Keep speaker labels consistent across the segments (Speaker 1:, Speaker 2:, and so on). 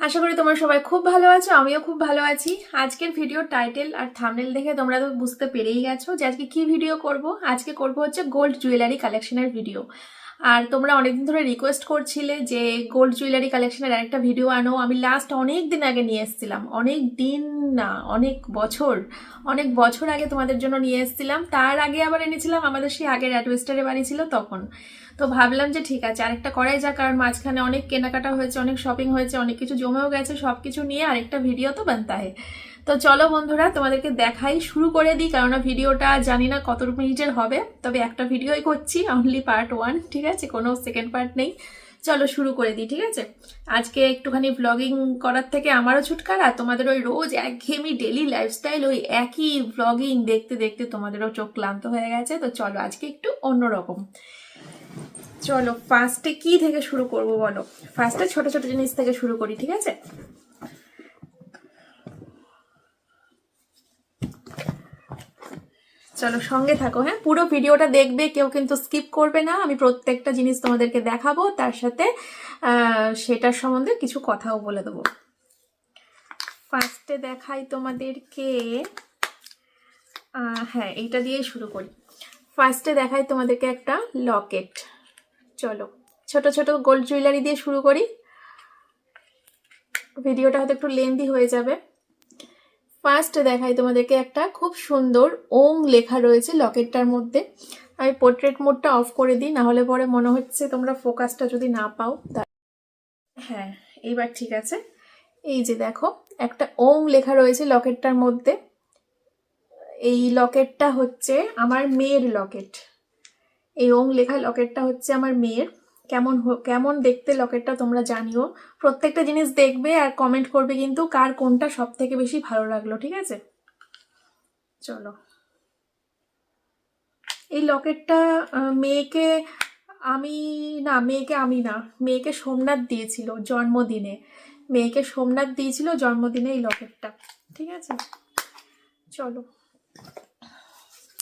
Speaker 1: আশা করি তোমরা সবাই খুব ভালো আছো, আমিও খুব ভালো আছি। আজকের ভিডিওর টাইটেল আর থামনেল দেখে তোমরা তো বুঝতে পেরেই গেছো যে আজকে কি ভিডিও করব। আজকে করব হচ্ছে গোল্ড জুয়েলারি কালেকশনের ভিডিও আর তোমরা অনেকদিন ধরে রিকোয়েস্ট করছিলে যে গোল্ড জুয়েলারি কালেকশনের আরেকটা ভিডিও আনো। আমি লাস্ট অনেক দিন আগে নিয়ে এসেছিলাম। অনেক দিন না, অনেক বছর অনেক বছর আগে তোমাদের জন্য নিয়ে এসেছিলাম। তার আগে আবার এনেছিলাম, আমাদের সেই আগের অ্যাডওয়েস্টারে বাড়ি ছিল তখন। তো ভাবলাম যে ঠিক আছে, আরেকটা করাই যাক, কারণ মাঝখানে অনেক কেনাকাটা হয়েছে, অনেক শপিং হয়েছে, অনেক কিছু জমেও গেছে সব কিছু নিয়ে আরেকটা ভিডিও তো বানতে হয় তো চলো বন্ধুরা, তোমাদেরকে দেখাই, শুরু করে দিই কারণ ভিডিওটা জানি না কত মিনিটের হবে, তবে একটা ভিডিওই করছি অনলি পার্ট ওয়ান ঠিক আছে? কোনো সেকেন্ড পার্ট নেই। চলো শুরু করে দিই, ঠিক আছে? আজকে একটুখানি ব্লগিং করার থেকে আমারও ছুটকারা, তোমাদের ওই রোজ একঘেয়েমি ডেলি লাইফস্টাইল ওই একই ব্লগিং দেখতে দেখতে তোমাদেরও চোখ ক্লান্ত হয়ে গেছে, তো চলো আজকে একটু অন্যরকম। চলো ফার্স্টে কি থেকে শুরু করব বলো? ফার্স্টে ছোট ছোট জিনিস থেকে শুরু করি, ঠিক আছে? চলো, সঙ্গে থাকো হ্যাঁ? পুরো ভিডিওটা দেখবে, কেউ কিন্তু স্কিপ করবে না। আমি প্রত্যেকটা জিনিস তোমাদেরকে দেখাবো, তার সাথে সেটার সম্বন্ধে কিছু কথাও বলে দেবো। ফার্স্টে দেখাই তোমাদেরকে হ্যাঁ এইটা দিয়েই শুরু করি। ফার্স্টে দেখাই তোমাদেরকে একটা লকেট চলো, ছোট ছোট গোল্ড জুয়েলারি দিয়ে শুরু করি। ভিডিওটা হয়তো একটু লেন্দি হয়ে যাবে। ফার্স্ট দেখাই তোমাদেরকে একটা খুব সুন্দর ওং লেখা রয়েছে লকেটটার মধ্যে। আমি পোর্ট্রেট মোডটা অফ করে দিই না হলে পরে মনে হচ্ছে তোমরা ফোকাসটা যদি না পাও, তা হ্যাঁ এইবার ঠিক আছে। এই যে দেখো, একটা ওং লেখা রয়েছে লকেটটার মধ্যে। এই লকেটটা হচ্ছে আমার মেয়ের লকেট। এই ওং লেখা লকেটটা হচ্ছে আমার মেয়ের। কেমন কেমন দেখতে লকেটটা তোমরা জানিও। প্রত্যেকটা জিনিস দেখবে আর কমেন্ট করবে কিন্তু কার কোনটা সব থেকে বেশি ভালো লাগল, ঠিক আছে? চলো। এই লকেটটা মেয়েকে আমি না, মেয়েকে আমি না, মেয়েকে সোমনাথ দিয়েছিল জন্মদিনে। মেয়েকে সোমনাথ দিয়েছিল জন্মদিনে এই লকেটটা, ঠিক আছে? চলো।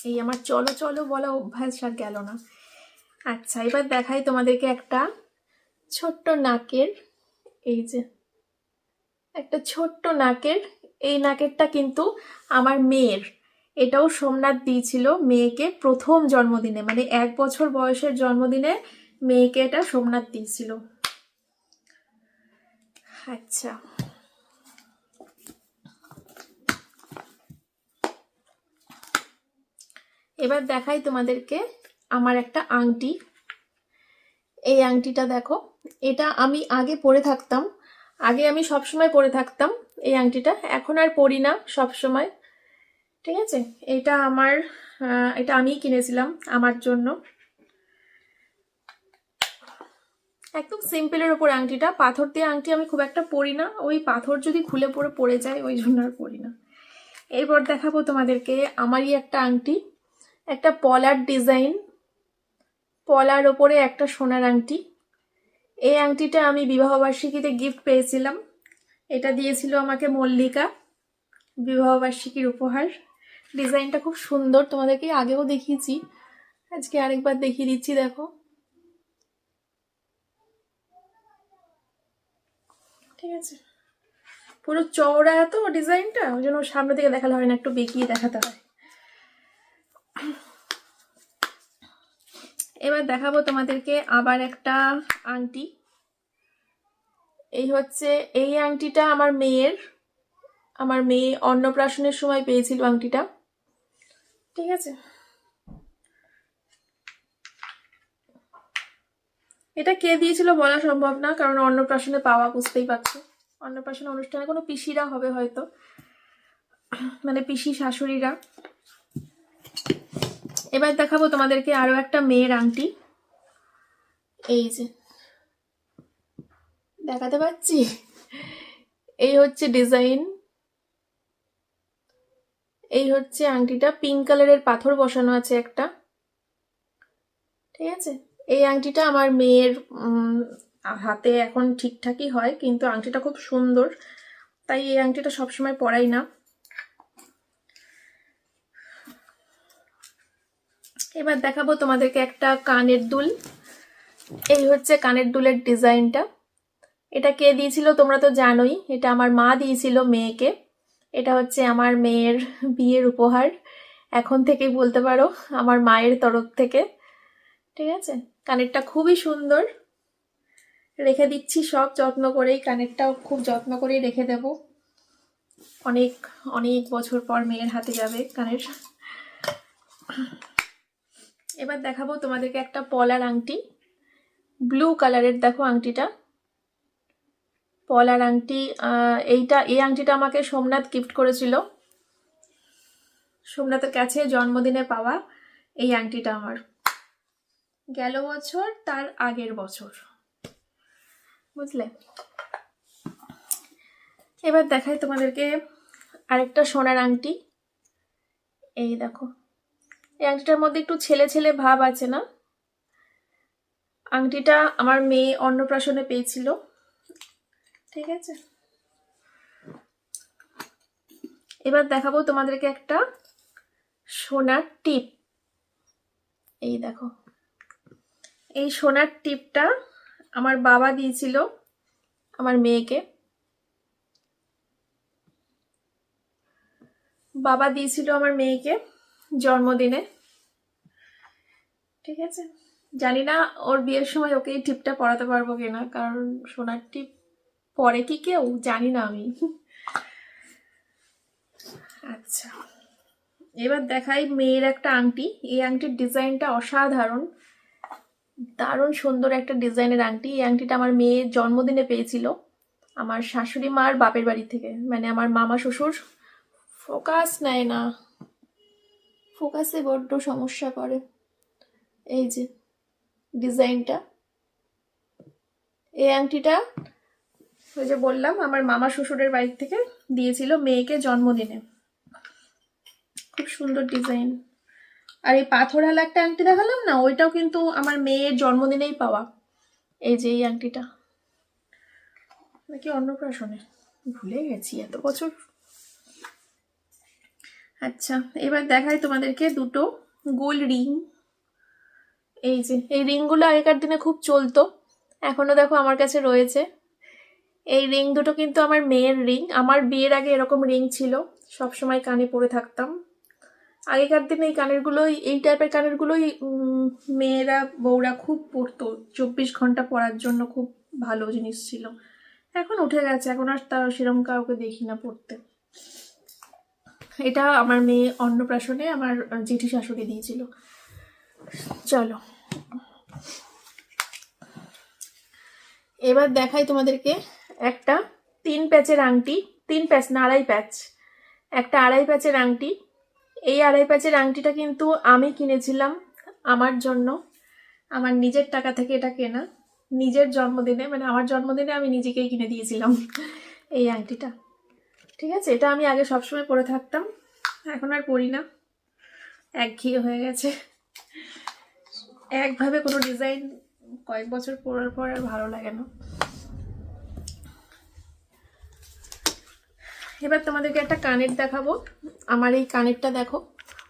Speaker 1: এই আমার চলো চলো বলা অভ্যাস আর গেল না। আচ্ছা এবার দেখাই তোমাদেরকে একটা ছোট্ট নাকের, এই যে, একটা ছোট্ট নাকের, এই নাকেরটা কিন্তু আমার মেয়ের। এটাও সোমনাথ দিয়েছিল মেয়েকে প্রথম জন্মদিনে মানে এক বছর বয়সের জন্মদিনে মেয়েকে এটা সোমনাথ দিয়েছিল। আচ্ছা। এবার দেখাই তোমাদেরকে আমার একটা আংটি। এই আংটিটা দেখো, এটা আমি আগে পরে থাকতাম, আগে আমি সব সময় পরে থাকতাম এই আংটিটা, এখন আর পরি না সবসময়, ঠিক আছে? এটা আমার এটা আমিই কিনেছিলাম আমার জন্য। একদম সিম্পলের ওপর আংটিটা, পাথর দিয়ে আংটি আমি খুব একটা পরি না, ওই পাথর যদি খুলে পড়ে পড়ে যায়, ওই জন্য আর পরি না। এরপর দেখাবো তোমাদেরকে আমারই একটা আংটি। একটা পলার ডিজাইন। পলার ওপরে একটা সোনার আংটি। এই আংটিটা আমি বিবাহবার্ষিকীতে গিফট পেয়েছিলাম। এটা দিয়েছিল আমাকে মল্লিকা, বিবাহবার্ষিকীর উপহার। ডিজাইনটা খুব সুন্দর, তোমাদেরকে আগেও দেখিয়েছি। আজকে আরেকবার দেখিয়ে দিচ্ছি, দেখো। ঠিক আছে। পুরো চওড়া তো ডিজাইনটা, ওই জন্য সামনে থেকে দেখালে হয় না, একটু বেঁকিয়ে দেখাতে হয়। এবার দেখাবো তোমাদেরকে আবার একটা আংটি। এই হচ্ছে, এই আংটিটা আমার মেয়ের। আমার মেয়ে অন্নপ্রাশনের সময় পেয়েছিল আংটিটা। ঠিক আছে? এটা কে দিয়েছিল বলা সম্ভব না, কারণ অন্নপ্রাশনে পাওয়া বুঝতেই পারছ। অন্নপ্রাশন অনুষ্ঠানে কোনো পিসিরা হবে হয়তো। মানে পিসি শাশুড়িরা। এবার দেখাবো তোমাদেরকে আরও একটা মেয়ের আংটি। এই যে। দেখাতে পাচ্ছি? এই হচ্ছে ডিজাইন। এই হচ্ছে আংটিটা। পিঙ্ক কালারের পাথর বসানো আছে একটা। ঠিক আছে? এই আংটিটা আমার মেয়ের হাতে এখন ঠিকঠাকই হয়, কিন্তু আংটিটা খুব সুন্দর। তাই এই আংটিটা সবসময় পরাই না। এবার দেখাবো তোমাদেরকে একটা কানের দুল। এই হচ্ছে কানের দুলের ডিজাইনটা। এটা কে দিয়েছিল তোমরা তো জানোই। এটা আমার মা দিয়েছিল মেয়েকে। এটা হচ্ছে আমার মেয়ের বিয়ের উপহার। এখন থেকেই বলতে পারো, আমার মায়ের তরফ থেকে। ঠিক আছে? কানেরটা খুবই সুন্দর। রেখে দিচ্ছি সব যত্ন করেই। কানেরটাও খুব যত্ন করেই রেখে দেব। অনেক অনেক বছর পর মেয়ের হাতে যাবে কানের। এবার দেখাবো তোমাদেরকে একটা পলার আংটি। ব্লু কালারের দেখো আংটিটা। পলার আংটি এইটা, এই আংটিটা আমাকে সোমনাথ গিফট করেছিল। সোমনাথের কাছে জন্মদিনে পাওয়া এই আংটিটা আমার। গেল বছর, তার আগের বছর। বুঝলে? এবার দেখাই তোমাদেরকে আরেকটা সোনার আংটি। এই দেখো। এই আংটিটার মধ্যে একটু ছেলে ছেলে ভাব আছে না? আংটিটা আমার মেয়ে অন্নপ্রাশনে পেয়েছিল। ঠিক আছে? এবার দেখাবো তোমাদেরকে একটা সোনার টিপ। এই দেখো। এই সোনার টিপটা আমার বাবা দিয়েছিল আমার মেয়েকে। বাবা দিয়েছিল আমার মেয়েকে। জন্মদিনে। ঠিক আছে? জানি না ওর বিয়ের সময় ওকে এই টিপটা পরাতে পারব কিনা, কারণ সোনার টিপ পরে কি কেউ? জানি না আমি। আচ্ছা। এবার দেখাই মেয়ের একটা আংটি। এই আংটির ডিজাইনটা অসাধারণ। দারুণ সুন্দর একটা ডিজাইনের আংটি। এই আংটিটা আমার মেয়ের জন্মদিনে পেয়েছিল আমার শাশুড়ি মার বাপের বাড়ি থেকে। মানে আমার মামা শ্বশুর ফোকাস নেয় না। ফোকাসে বড্ড সমস্যা করে। এই যে, ডিজাইনটা। এই আংটিটা, ওই যে বললাম, আমার মামা শ্বশুরের বাড়ি থেকে দিয়েছিল মেয়েকে জন্মদিনে। খুব সুন্দর ডিজাইন। আর এই পাথরওয়ালা একটা আংটি দেখালাম না, ওইটাও কিন্তু আমার মেয়ের জন্মদিনেই পাওয়া। এই যে এই আংটিটা। নাকি অন্নপ্রাশনে? ভুলে গেছি, এত বছর আচ্ছা এবার দেখাই তোমাদেরকে দুটো গোল রিং। এই যে, এই রিংগুলো আগেকার দিনে খুব চলতো এখনও দেখো আমার কাছে রয়েছে। এই রিং দুটো কিন্তু আমার মেয়ের রিং, আমার বিয়ের আগে এরকম রিং ছিল সব সময় কানে পরে থাকতাম। আগেকার দিনে এই কানেরগুলোই, এই টাইপের কানেরগুলোই মেয়েরা, বউরা খুব পরতো, চব্বিশ ঘণ্টা পরার জন্য খুব ভালো জিনিস ছিল। এখন উঠে গেছে, এখন আর তার সেরকম কাউকে দেখি না পড়তে এটা আমার মেয়ে অন্নপ্রাশনে আমার জেঠি শাশুড়ি দিয়েছিল। চলো। এবার দেখাই তোমাদেরকে একটা তিন প্যাচের আংটি, তিন প্যাচ না আড়াই প্যাচ। একটা আড়াই প্যাচের আংটি। এই আড়াই প্যাচের আংটিটা কিন্তু আমি কিনেছিলাম আমার জন্য। আমার নিজের টাকা থেকে এটা কেনা। নিজের জন্মদিনে মানে আমার জন্মদিনে আমি নিজেকেই কিনে দিয়েছিলাম এই আংটিটা। ঠিক আছে? এটা আমি আগে সবসময় পরে থাকতাম। এখন আর পরি না। একঘেয়ে হয়ে গেছে। একভাবে কোনো ডিজাইন কয়েক বছর পরার পর আর ভালো লাগে না। এবার তোমাদেরকে একটা কানের দেখাবো। আমার এই কানেরটা দেখো।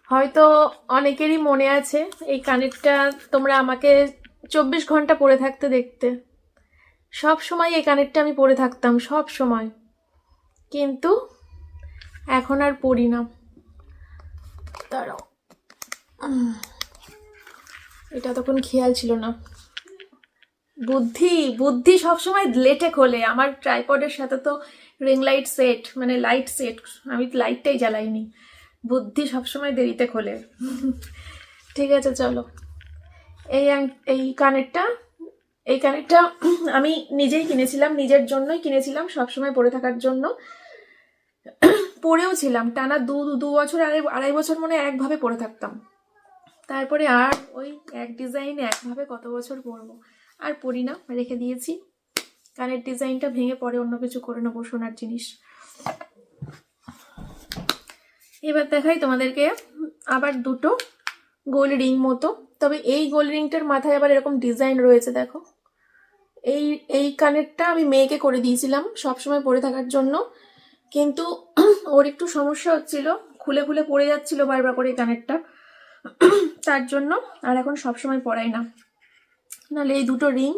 Speaker 1: হয়তো অনেকেরই মনে আছে, এই কানেরটা তোমরা আমাকে চব্বিশ ঘণ্টা পরে থাকতে দেখতে। সব সময় এই কানেরটা আমি পরে থাকতাম সব সময় কিন্তু এখন আর পড়ি না। এটা তখন খেয়াল ছিল না। বুদ্ধি বুদ্ধি সবসময় লেটে খোলে। আমার ট্রাইপডের সাথে তো রিং লাইট সেট মানে লাইট সেট আমি লাইটটাই জ্বালাইনি। বুদ্ধি সবসময় দেরিতে খোলে। ঠিক আছে, চলো। এই এই কানেরটা এই কানেরটা আমি নিজেই কিনেছিলাম, নিজের জন্যই কিনেছিলাম, সবসময় পরে থাকার জন্য। পরেও ছিলাম। টানা দু, দু- বছর, আড়াই আড়াই বছর মনে একভাবে পরে থাকতাম। তারপরে আর ওই এক ডিজাইনে একভাবে কত বছর পরবো আর পরি না, রেখে দিয়েছি। কানের ডিজাইনটা ভেঙে পরে অন্য কিছু করে নেব সোনার জিনিস। এবার দেখাই তোমাদেরকে আবার দুটো গোল রিং মতো। তবে এই গোল রিংটার মাথায় আবার এরকম ডিজাইন রয়েছে, দেখো। এই এই কানেরটা আমি মেয়েকে করে দিয়েছিলাম সবসময় পরে থাকার জন্য। কিন্তু ওর একটু সমস্যা হচ্ছিল, খুলে খুলে পড়ে যাচ্ছিল বারবার করে কানেরটা। তার জন্য আর এখন সবসময় পরাই না। নাহলে এই দুটো রিং,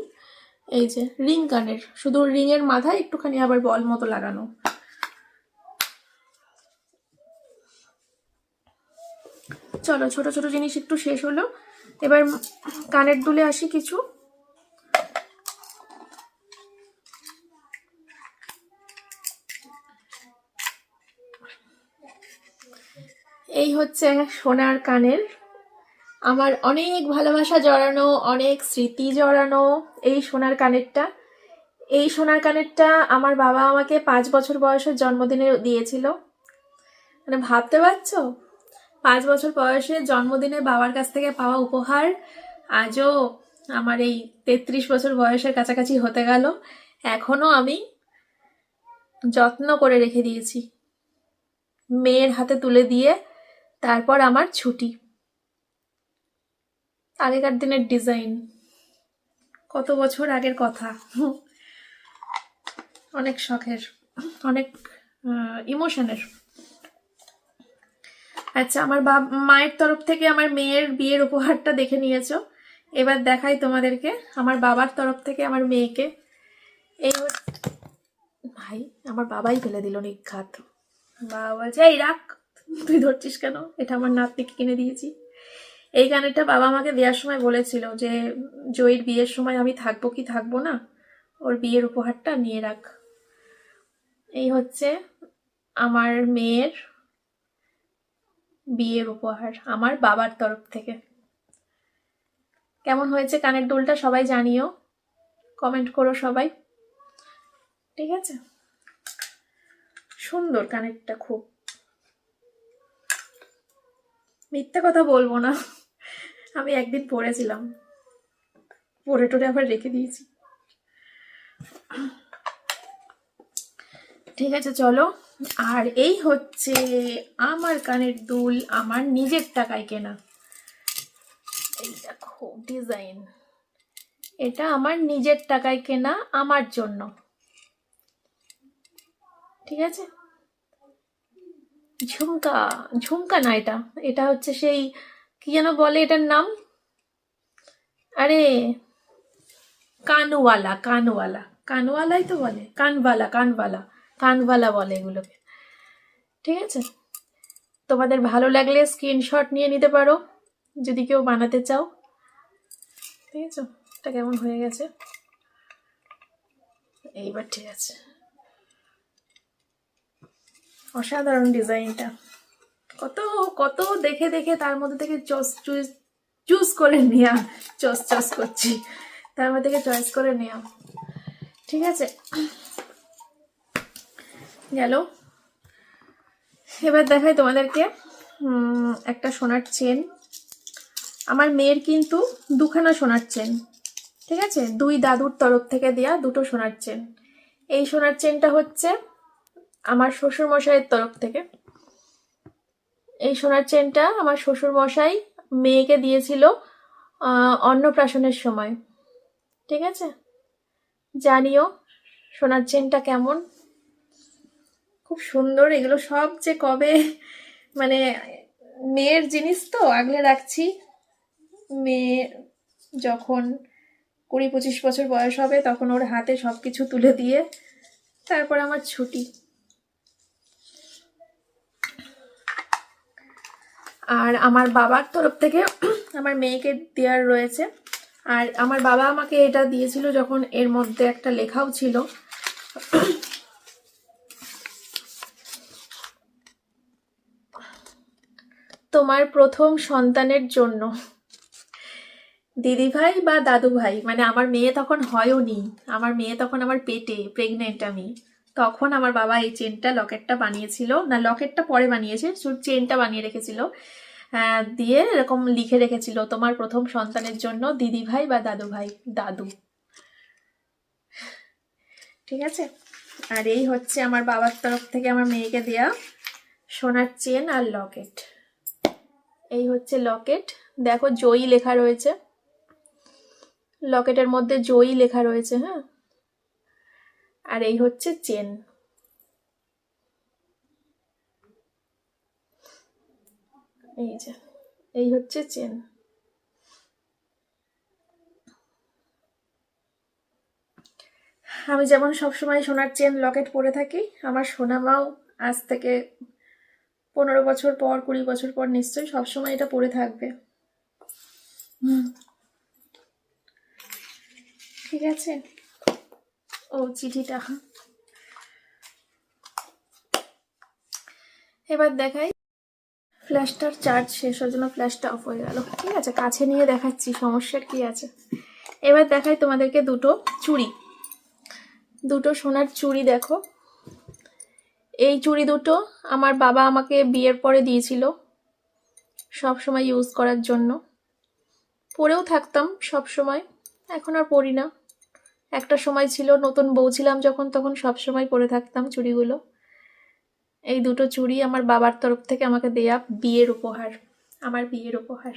Speaker 1: এই যে রিং কানের, শুধু রিং এর মাথায় একটুখানি আবার বল মতো লাগানো। চলো, ছোট ছোট জিনিস একটু শেষ হলো। এবার কানের দুলে আসি কিছু। এই হচ্ছে সোনার কানের। আমার অনেক ভালোবাসা জড়ানো, অনেক স্মৃতি জড়ানো এই সোনার কানেরটা। এই সোনার কানেরটা আমার বাবা আমাকে পাঁচ বছর বয়সের জন্মদিনে দিয়েছিল। মানে ভাবতে পারছ? পাঁচ বছর বয়সে জন্মদিনে বাবার কাছ থেকে পাওয়া উপহার আজও আমার এই তেত্রিশ বছর বয়সের কাছাকাছি হতে গেল। এখনও আমি যত্ন করে রেখে দিয়েছি। মেয়ের হাতে তুলে দিয়ে তারপর আমার ছুটি। আগেকার দিনের ডিজাইন কত বছর আগের কথা। অনেক শখের, অনেক ইমোশনের আচ্ছা আমার বাব, মায়ের তরফ থেকে আমার মেয়ের বিয়ের উপহারটা দেখে নিয়েছো। এবার দেখাই তোমাদেরকে, আমার বাবার তরফ থেকে আমার মেয়েকে। এই ভাই, আমার বাবাই ফেলে দিল নিঘাত। বাবা বলছে, এই রাখ তুই ধরছিস কেন? এটা আমার নাতনিকে কিনে দিয়েছি। এই গানেরটা বাবা আমাকে দেওয়ার সময় বলেছিল যে, জয়ীর বিয়ের সময় আমি থাকব কি থাকব না, ওর বিয়ের উপহারটা নিয়ে রাখ। এই হচ্ছে আমার মেয়ের বিয়ের উপহার, আমার বাবার তরফ থেকে। কেমন হয়েছে কানের দুলটা সবাই জানিও। কমেন্ট করো সবাই। ঠিক আছে? সুন্দর কানেরটা খুব। মিথ্যে কথা বলব না। আমি একদিন পড়েছিলাম। পড়ে টরে আবার রেখে দিয়েছি। ঠিক আছে, চলো। আর এই হচ্ছে আমার কানের দুল, আমার নিজের টাকায় কেনা। এই দেখো ডিজাইন এটা আমার নিজের টাকায় কেনা, আমার জন্য। ঠিক আছে? ঝুমকা ঝুমকা না এটা। এটা হচ্ছে সেই, কি যেন বলে এটার নাম? আরে, কানওয়ালা কানওয়ালা। কানওয়ালাই তো বলে, কানওয়ালা কানওয়ালা কানওয়ালা বলে এগুলোকে। ঠিক আছে? তোমাদের ভালো লাগলে স্ক্রিনশট নিয়ে নিতে পারো, যদি কেউ বানাতে চাও। ঠিক আছে? এটা কেমন হয়ে গেছে? এইবার ঠিক আছে। অসাধারণ ডিজাইনটা। কত কত দেখে দেখে তার মধ্যে থেকে চস চুজ চুজ করে নেওয়া চস চস করছি। তার মধ্যে থেকে চয়েস করে নেওয়া ঠিক আছে? গেল। এবার দেখাই তোমাদেরকে একটা সোনার চেন। আমার মেয়ের কিন্তু দুখানা সোনার চেন। ঠিক আছে? দুই দাদুর তরফ থেকে দেয়া দুটো সোনার চেন। এই সোনার চেনটা হচ্ছে আমার শ্বশুর মশাইয়ের তরফ থেকে। এই সোনার চেনটা আমার শ্বশুর মশাই মেয়েকে দিয়েছিল অন্নপ্রাশনের সময়। ঠিক আছে? জানিও সোনার চেনটা কেমন? খুব সুন্দর। এগুলো সব যে কবে মানে মেয়ের জিনিস তো, আগলে রাখছি। মেয়ে যখন কুড়ি পঁচিশ বছর বয়স হবে, তখন ওর হাতে সব কিছু তুলে দিয়ে, তারপর আমার ছুটি। আর আমার বাবার তরফ থেকে আমার মেয়েকে দেওয়ার রয়েছে। আর আমার বাবা আমাকে এটা দিয়েছিল যখন এর মধ্যে একটা লেখাও ছিল। তোমার প্রথম সন্তানের জন্য। দিদি ভাই বা দাদু ভাই মানে আমার মেয়ে তখন হয়ও নি। আমার মেয়ে তখন আমার পেটে প্রেগনেন্ট আমি। তখন আমার বাবা এই চেনটা লকেটটা বানিয়েছিল। না, লকেটটা পরে বানিয়েছে, শুধু চেনটা বানিয়ে রেখেছিল। দিয়ে এরকম লিখে রেখেছিল, তোমার প্রথম সন্তানের জন্য দিদি ভাই বা দাদু ভাই দাদু। ঠিক আছে? আর এই হচ্ছে আমার বাবার তরফ থেকে আমার মেয়েকে দেয়া সোনার চেন আর লকেট। এই হচ্ছে লকেট। দেখো, জয়ী লেখা রয়েছে। লকেটের মধ্যে জয়ী লেখা রয়েছে হ্যাঁ? আর এই হচ্ছে চেন। এই যে, এই হচ্ছে চেন। আমি যেমন সবসময় সোনার চেন লকেট পরে থাকি, আমার সোনা মাও আজ থেকে পনেরো বছর পর, কুড়ি বছর পর নিশ্চয়ই সবসময় এটা পরে থাকবে। ঠিক আছে? ও চিঠিটা। এবার দেখাই। ফ্ল্যাশটার চার্জ শেষ হওয়ার জন্য ফ্ল্যাশটা অফ হয়ে গেল। ঠিক আছে, কাছে নিয়ে দেখাচ্ছি, সমস্যার কি আছে। এবার দেখাই তোমাদেরকে দুটো চুড়ি। দুটো সোনার চুড়ি দেখো। এই চুড়ি দুটো আমার বাবা আমাকে বিয়ের পরে দিয়েছিল সব সময় ইউজ করার জন্য। পরেও থাকতাম সব সময়, এখন আর পরি না। একটা সময় ছিল, নতুন বউ ছিলাম যখন, তখন সব সময় পরে থাকতাম চুড়িগুলো। এই দুটো চুড়ি আমার বাবার তরফ থেকে আমাকে দেয়া বিয়ের উপহার, আমার বিয়ের উপহার।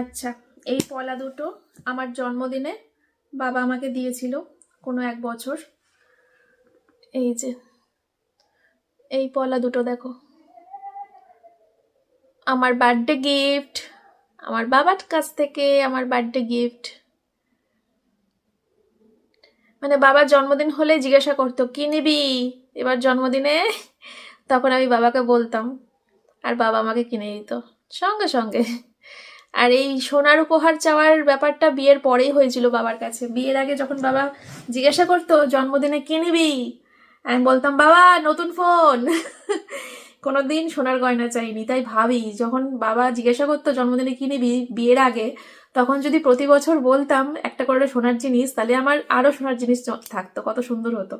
Speaker 1: আচ্ছা এই পলা দুটো আমার জন্মদিনে বাবা আমাকে দিয়েছিল কোনো এক বছর। এই যে, এই পলা দুটো দেখো। আমার বার্থডে গিফট আমার বাবার কাছ থেকে আমার বার্থডে গিফট মানে বাবার জন্মদিন হলে জিজ্ঞাসা করতো, কি নিবি? এবার জন্মদিনে তখন আমি বাবাকে বলতাম, আর বাবা আমাকে কিনে দিত, সঙ্গে সঙ্গে। আর এই সোনার উপহার চাওয়ার ব্যাপারটা বিয়ের পরেই হয়েছিল বাবার কাছে। বিয়ের আগে যখন বাবা জিজ্ঞাসা করতো, জন্মদিনে কি নিবি? আমি বলতাম, বাবা, নতুন ফোন। কোনোদিন সোনার গয়না চাইনি, তাই ভাবি, যখন বাবা জিজ্ঞাসা করতো, জন্মদিনে কি নিবি বিয়ের আগে? তখন যদি প্রতি বছর বলতাম, একটা করে সোনার জিনিস, তাহলে আমার আরও সোনার জিনিস থাকতো, কত সুন্দর হতো।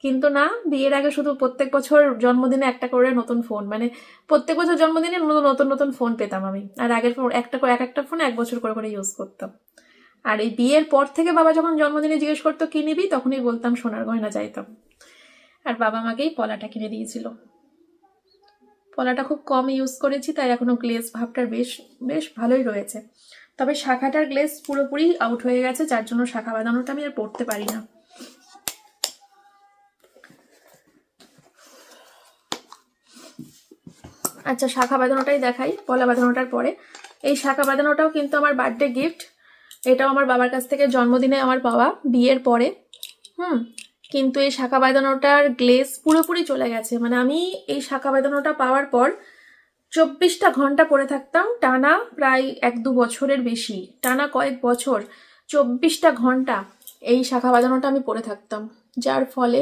Speaker 1: কিন্তু না, বিয়ের আগে শুধু প্রত্যেক বছর জন্মদিনে একটা করে নতুন ফোন মানে প্রত্যেক বছর জন্মদিনে নতুন নতুন ফোন পেতাম আমি। আর আগের ফোন, একটা করে, এক একটা ফোন এক বছর করে করে ইউজ করতাম। আর এই বিয়ের পর থেকে বাবা যখন জন্মদিনে জিজ্ঞেস করতো, কি নিবি? তখনই বলতাম, সোনার গয়না চাইতাম। আর বাবা আমাকেই পলাটা কিনে দিয়েছিল। পলাটা খুব কম ইউজ করেছি, তাই এখনও গ্লেজ ভাবটার বেশ বেশ ভালোই রয়েছে। তবে শাখাটার গ্লেজ পুরোপুরি আউট হয়ে গেছে, যার জন্য শাখা বাঁধানোটা আমি আর পড়তে পারি না। আচ্ছা শাখা বাঁধানোটাই দেখাই, পলা বাঁধানোটার পরে। এই শাখা বাঁধানোটাও কিন্তু আমার বার্থডে গিফট এটাও আমার বাবার কাছ থেকে জন্মদিনে আমার বাবা বিয়ের পরে। হুম কিন্তু এই শাখা বাঁধানোটার গ্লেজ পুরোপুরি চলে গেছে। মানে আমি এই শাখা বাঁধানোটা পাওয়ার পর চব্বিশটা ঘণ্টা পরে থাকতাম, টানা প্রায় এক দু বছরের বেশি, টানা কয়েক বছর, চব্বিশটা ঘণ্টা এই শাখা বাঁধানোটা আমি পরে থাকতাম। যার ফলে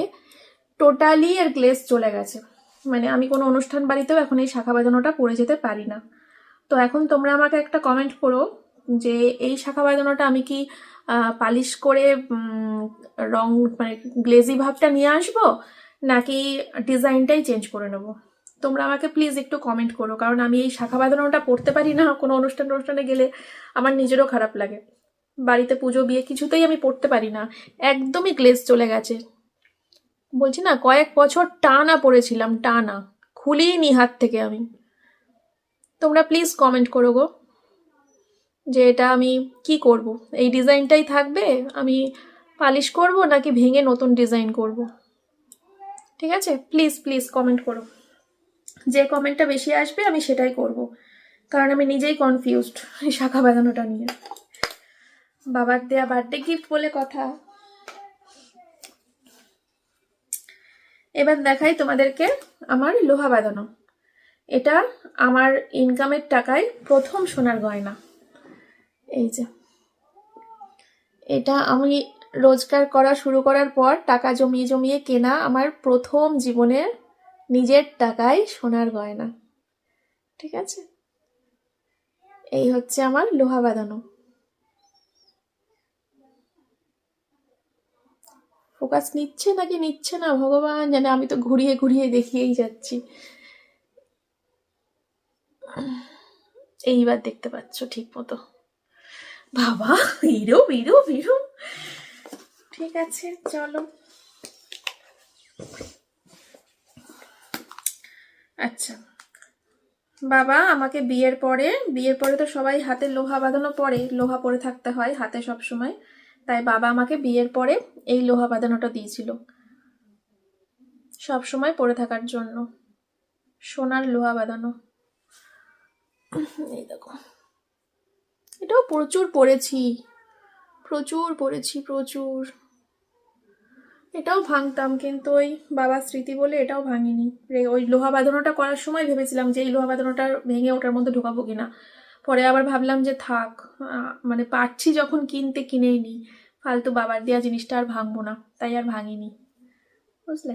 Speaker 1: টোটালি এর গ্লেজ চলে গেছে। মানে আমি কোনো অনুষ্ঠান বাড়িতেও এখন এই শাখা বাঁধানোটা পরে যেতে পারি না। তো এখন তোমরা আমাকে একটা কমেন্ট করো যে এই শাখা বাঁধানোটা আমি কি পালিশ করে রং মানে গ্লেজি ভাবটা নিয়ে আসব, নাকি ডিজাইনটাই চেঞ্জ করে নেব? তোমরা আমাকে প্লিজ একটু কমেন্ট করো, কারণ আমি এই শাখা বাঁধানোটা পড়তে পারি না, কোনো অনুষ্ঠান অনুষ্ঠানে গেলে আমার নিজেরও খারাপ লাগে। বাড়িতে পুজো, বিয়ে কিছুতেই আমি পড়তে পারি না, একদমই গ্লেজ চলে গেছে। বলছি না, কয়েক বছর টানা পড়েছিলাম, টানা, খুলিনি হাত থেকে আমি। তোমরা প্লিজ কমেন্ট করো গো। যে এটা আমি কি করব? এই ডিজাইনটাই থাকবে? আমি পালিশ করব নাকি ভেঙে নতুন ডিজাইন করব? ঠিক আছে? প্লিজ প্লিজ কমেন্ট করো। যে কমেন্টটা বেশি আসবে, আমি সেটাই করব। কারণ আমি নিজেই কনফিউজড এই শাখা বাঁধানোটা নিয়ে। বাবার দেয়া বার্থডে গিফট বলে কথা। এবার দেখাই তোমাদেরকে আমার লোহা বাঁধানো। এটা আমার ইনকামের টাকায় প্রথম সোনার গয়না। এই যে। এটা আমি রোজগার করা শুরু করার পর টাকা জমিয়ে জমিয়ে কেনা আমার প্রথম জীবনের নিজের টাকায় সোনার গয়না। ঠিক আছে? এই হচ্ছে আমার লোহা বাঁধানো। ফোকাস নিচ্ছে নাকি নিচ্ছে না? ভগবান জানে, আমি তো ঘুরিয়ে ঘুরিয়ে দেখিয়েই যাচ্ছি। এইবার দেখতে পাচ্ছ ঠিক মতো বাবা বেরো বেরো বেরো ঠিক আছে, চলো। আচ্ছা। বাবা, আমাকে বিয়ের পরে বিয়ের পরে তো সবাই হাতে লোহা বাঁধানো পরে লোহা পরে থাকতে হয় হাতে সব সময়। তাই বাবা আমাকে বিয়ের পরে এই লোহা বাঁধানোটা দিয়েছিল। সব সময় পরে থাকার জন্য। সোনার লোহা বাঁধানো। এই দেখো। এটাও প্রচুর পড়েছি। প্রচুর পড়েছি, প্রচুর। এটাও ভাঙতাম, কিন্তু ওই বাবার স্মৃতি বলে এটাও ভাঙিনি। ওই লোহা বাঁধানোটা করার সময় ভেবেছিলাম যে এই লোহা বাঁধানোটা ভেঙে ওটার মধ্যে ঢোকাবো কিনা। পরে আবার ভাবলাম যে থাক মানে পারছি যখন কিনতে কিনেই নি। ফালতু বাবার দেওয়া জিনিসটা আর ভাঙবো না, তাই আর ভাঙিনি। বুঝলে?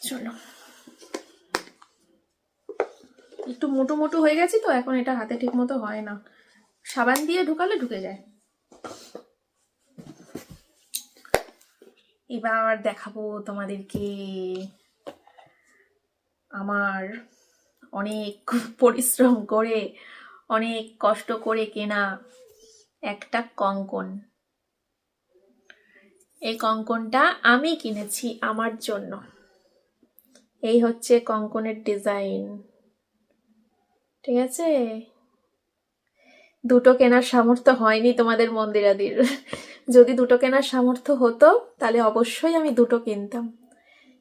Speaker 1: চলো। একটু মোটো মোটো হয়ে গেছি তো, এখন এটা হাতে ঠিক মতো হয় না। সাবান দিয়ে ঢুকালে ঢুকে যায়। এবার দেখাবো তোমাদেরকে আমার অনেক পরিশ্রম করে, অনেক কষ্ট করে কেনা একটা কঙ্কন। এই কঙ্কনটা আমি কিনেছি আমার জন্য। এই হচ্ছে কঙ্কনের ডিজাইন। ঠিক আছে? দুটো কেনার সামর্থ্য হয়নি তোমাদের মন্দিরাদির। যদি দুটো কেনার সামর্থ্য হতো, তাহলে অবশ্যই আমি দুটো কিনতাম।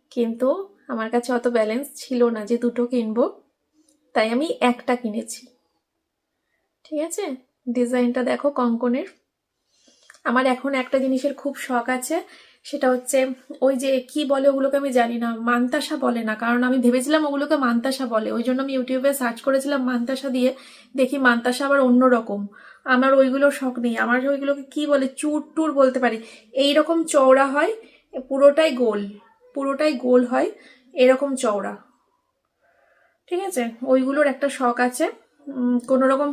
Speaker 1: কিন্তু আমার কাছে অত ব্যালেন্স ছিল না যে দুটো কিনবো, তাই আমি একটা কিনেছি। ঠিক আছে? ডিজাইনটা দেখো কঙ্কনের। আমার এখন একটা জিনিসের খুব শখ আছে সেটা হচ্ছে, ওই যে কি বলে ওগুলোকে আমি জানি না, মান্তাসা বলে না, কারণ আমি ভেবেছিলাম ওগুলোকে মান্তাসা বলে। ওই জন্য আমি ইউটিউবে সার্চ করেছিলাম মান্তাসা দিয়ে, দেখি মান্তাসা আবার অন্য রকম আমার ওইগুলো শখ নেই। আমার ওইগুলোকে কি বলে, চুর টুর বলতে পারি। এই রকম চওড়া হয়, পুরোটাই গোল। পুরোটাই গোল হয়, এরকম চওড়া। ঠিক আছে? ওইগুলোর একটা শখ আছে। কোনো রকম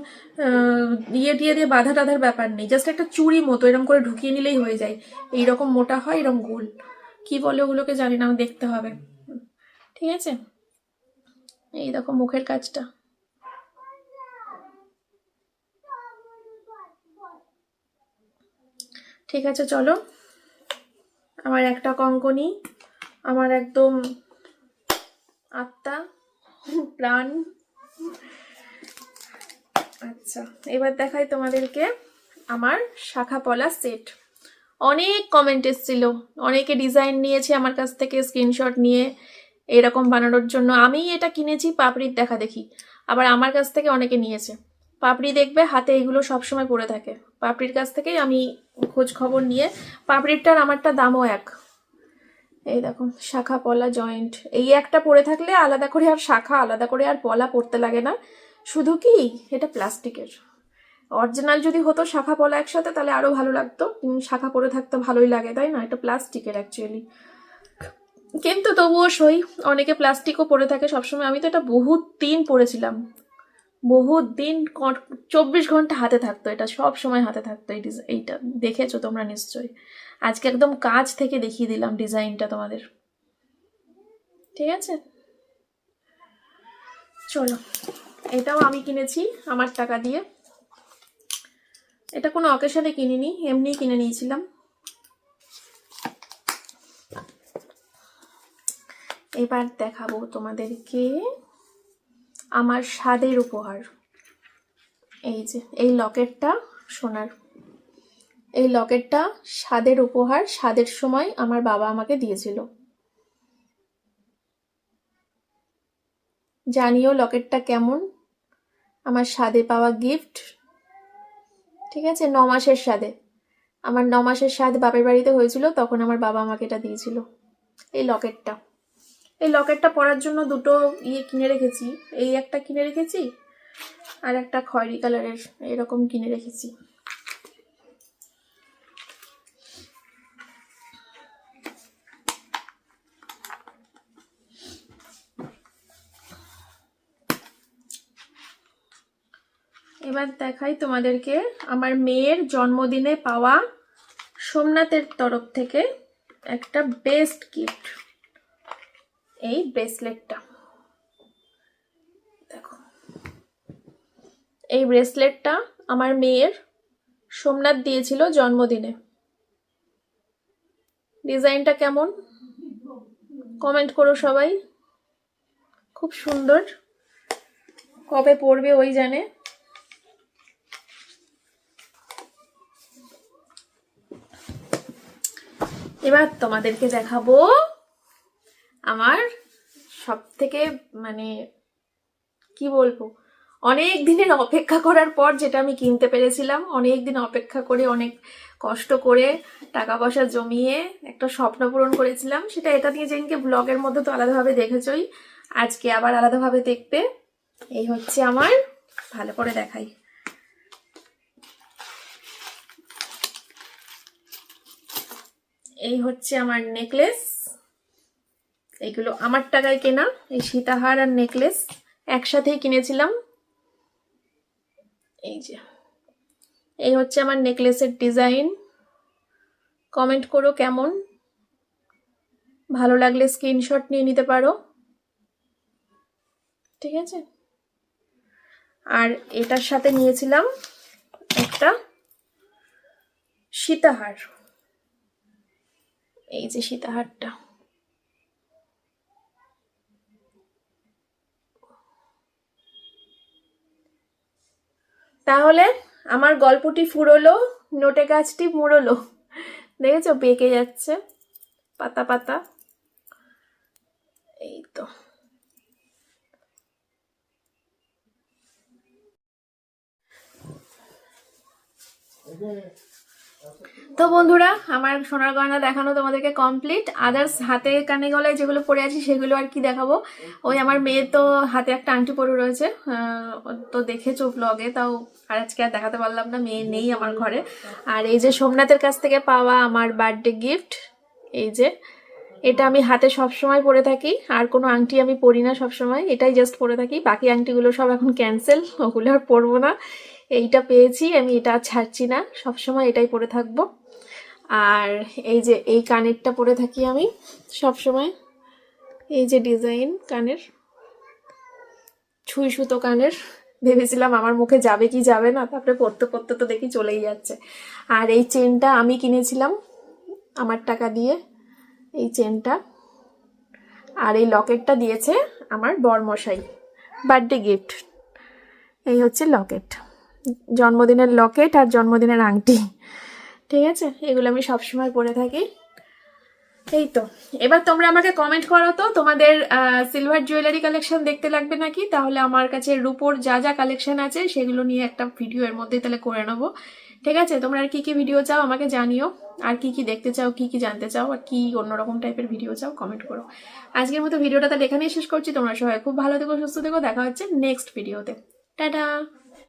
Speaker 1: ইয়ে টিয়ে দিয়ে বাধা টাধার ব্যাপার নেই। জাস্ট একটা চুরি মতো এরকম করে ঢুকিয়ে নিলেই হয়ে যায়। এইরকম মোটা হয় এরকম গোল। কি বলে ওগুলোকে জানি না, দেখতে হবে। ঠিক আছে? এই দেখো মুখের কাজটা। ঠিক আছে, চলো। আমার একটা কঙ্কনি আমার একদম আত্মা, প্রাণ। আচ্ছা এবার দেখাই তোমাদেরকে আমার শাখা পলা সেট অনেক কমেন্ট এসেছিল, অনেকে ডিজাইন নিয়েছে আমার কাছ থেকে স্ক্রিনশট নিয়ে এরকম বানানোর জন্য। আমি এটা কিনেছি পাপড়ির দেখা দেখি, আবার আমার কাছ থেকে অনেকে নিয়েছে। পাপড়ি দেখবে হাতে এগুলো সবসময় পড়ে থাকে। পাপড়ির কাছ থেকেই আমি খোঁজ খবর নিয়ে, পাপড়িরটার আমারটা দামও এক। এই দেখো, শাখা পলা জয়েন্ট এই একটা পরে থাকলে আলাদা করে আর শাখা, আলাদা করে আর পলা পড়তে লাগে না। শুধু কি? এটা প্লাস্টিকের। অরিজিনাল যদি হতো শাখা পলা একসাথে, তাহলে আরও ভালো লাগতো। শাখা পরে থাকতে ভালোই লাগে, তাই না? এটা প্লাস্টিকের অ্যাকচুয়ালি কিন্তু তবুও সই, অনেকে প্লাস্টিকও পরে থাকে সবসময়। আমি তো এটা বহুত দিন পরেছিলাম। বহুত দিন চব্বিশ ঘণ্টা হাতে থাকতো এটা সব সময় হাতে থাকতো এই এইটা। দেখেছ তোমরা নিশ্চয়ই। আজকে একদম কাজ থেকে দেখিয়ে দিলাম ডিজাইনটা তোমাদের। ঠিক আছে? চলো। এটাও আমি কিনেছি আমার টাকা দিয়ে। এটা কোনো অকেশনে কিনিনি, এমনিই কিনে নিয়েছিলাম। এবার দেখাবো তোমাদেরকে আমার স্বাদের উপহার। এই যে, এই লকেটটা সোনার। এই লকেটটা স্বাদের উপহার, স্বাদের সময় আমার বাবা আমাকে দিয়েছিল। জানিও লকেটটা কেমন? আমার স্বাদে পাওয়া গিফট ঠিক আছে? ন মাসের স্বাদে। আমার ন মাসের স্বাদ বাপের বাড়িতে হয়েছিল, তখন আমার বাবা আমাকে এটা দিয়েছিল। এই লকেটটা। এই লকেটটা পরার জন্য দুটো ইয়ে কিনে রেখেছি। এই একটা কিনে রেখেছি, আর একটা খয়রি কালারের এরকম কিনে রেখেছি। এবার দেখাই তোমাদেরকে আমার মেয়ের জন্মদিনে পাওয়া সোমনাথের তরফ থেকে একটা বেস্ট গিফট এই ব্রেসলেটটা দেখো। এই ব্রেসলেটটা আমার মেয়ের সোমনাথ দিয়েছিল জন্মদিনে। ডিজাইনটা কেমন? কমেন্ট করো সবাই। খুব সুন্দর। কবে পড়বে ওই জানে। এবার তোমাদেরকে দেখাবো আমার সব থেকে মানে কি বলব? অনেক দিনের অপেক্ষা করার পর যেটা আমি কিনতে পেরেছিলাম, অনেক দিন অপেক্ষা করে, অনেক কষ্ট করে টাকা পয়সা জমিয়ে একটা স্বপ্ন পূরণ করেছিলাম। সেটা এটা দিয়ে যেদিনকে ব্লগের মধ্যে তো আলাদাভাবে দেখেছই, আজকে আবার আলাদাভাবে দেখবে। এই হচ্ছে আমার, ভালো করে দেখাই। এই হচ্ছে আমার নেকলেস এইগুলো আমার টাকায় কেনা। এই সীতাহার আর নেকলেস একসাথেই কিনেছিলাম। এই যে। এই হচ্ছে আমার নেকলেসের ডিজাইন কমেন্ট করো কেমন? ভালো লাগলে স্ক্রিনশট নিয়ে নিতে পারো। ঠিক আছে? আর এটার সাথে নিয়েছিলাম একটা সীতাহার। এই যে সীতাহারটা। তাহলে আমার গল্পটি ফুরলো, নোটে গাছটি মুড়লো। দেখেছ? বেঁকে যাচ্ছে। পাতা পাতা। এই তো। তো বন্ধুরা, আমার সোনার গয়না দেখানো তোমাদেরকে কমপ্লিট আদার্স হাতে কানে গলায় যেগুলো পরে আছি সেগুলো আর কি দেখাবো। ওই আমার মেয়ে তো হাতে একটা আংটি পরে রয়েছে। তো দেখেছ ব্লগে তাও আর আজকে আর দেখাতে পারলাম না, মেয়ে নেই আমার ঘরে। আর এই যে সোমনাথের কাছ থেকে পাওয়া আমার বার্থডে গিফট এই যে, এটা আমি হাতে সব সময় পরে থাকি। আর কোনো আংটি আমি পরি না সব সময় এটাই জাস্ট পরে থাকি। বাকি আংটিগুলো সব এখন ক্যান্সেল ওগুলো আর পরবো না। এইটা পেয়েছি, আমি এটা ছাড়ছি না সব সময় এটাই পরে থাকব। আর এই যে এই কানেরটা পরে থাকি আমি সব সময় এই যে ডিজাইন কানের, ছুঁই সুতো কানের। ভেবেছিলাম আমার মুখে যাবে কি যাবে না, তারপরে পড়তে পড়তে তো দেখি চলেই যাচ্ছে। আর এই চেনটা আমি কিনেছিলাম আমার টাকা দিয়ে, এই চেনটা। আর এই লকেটটা দিয়েছে আমার বরমশাই, বার্থডে গিফট। এই হচ্ছে লকেট। জন্মদিনের লকেট আর জন্মদিনের আংটি। ঠিক আছে? এগুলো আমি সবসময় পরে থাকি। এই তো এবার তোমরা আমাকে কমেন্ট করো তো, তোমাদের সিলভার জুয়েলারি কালেকশন দেখতে লাগবে নাকি? তাহলে আমার কাছে রূপোর যা যা কালেকশন আছে, সেগুলো নিয়ে একটা ভিডিও এর মধ্যে তাহলে করে নেব। ঠিক আছে? তোমরা আর কি কি ভিডিও চাও আমাকে জানিও। আর কি কি দেখতে চাও, কি কি জানতে চাও, আর কি অন্যরকম টাইপের ভিডিও চাও কমেন্ট করো। আজকের মতো ভিডিওটা তাহলে এখানেই শেষ করছি। তোমরা সবাই খুব ভালো থেকো, সুস্থ থেকো। দেখা হচ্ছে নেক্সট ভিডিওতে টাটা!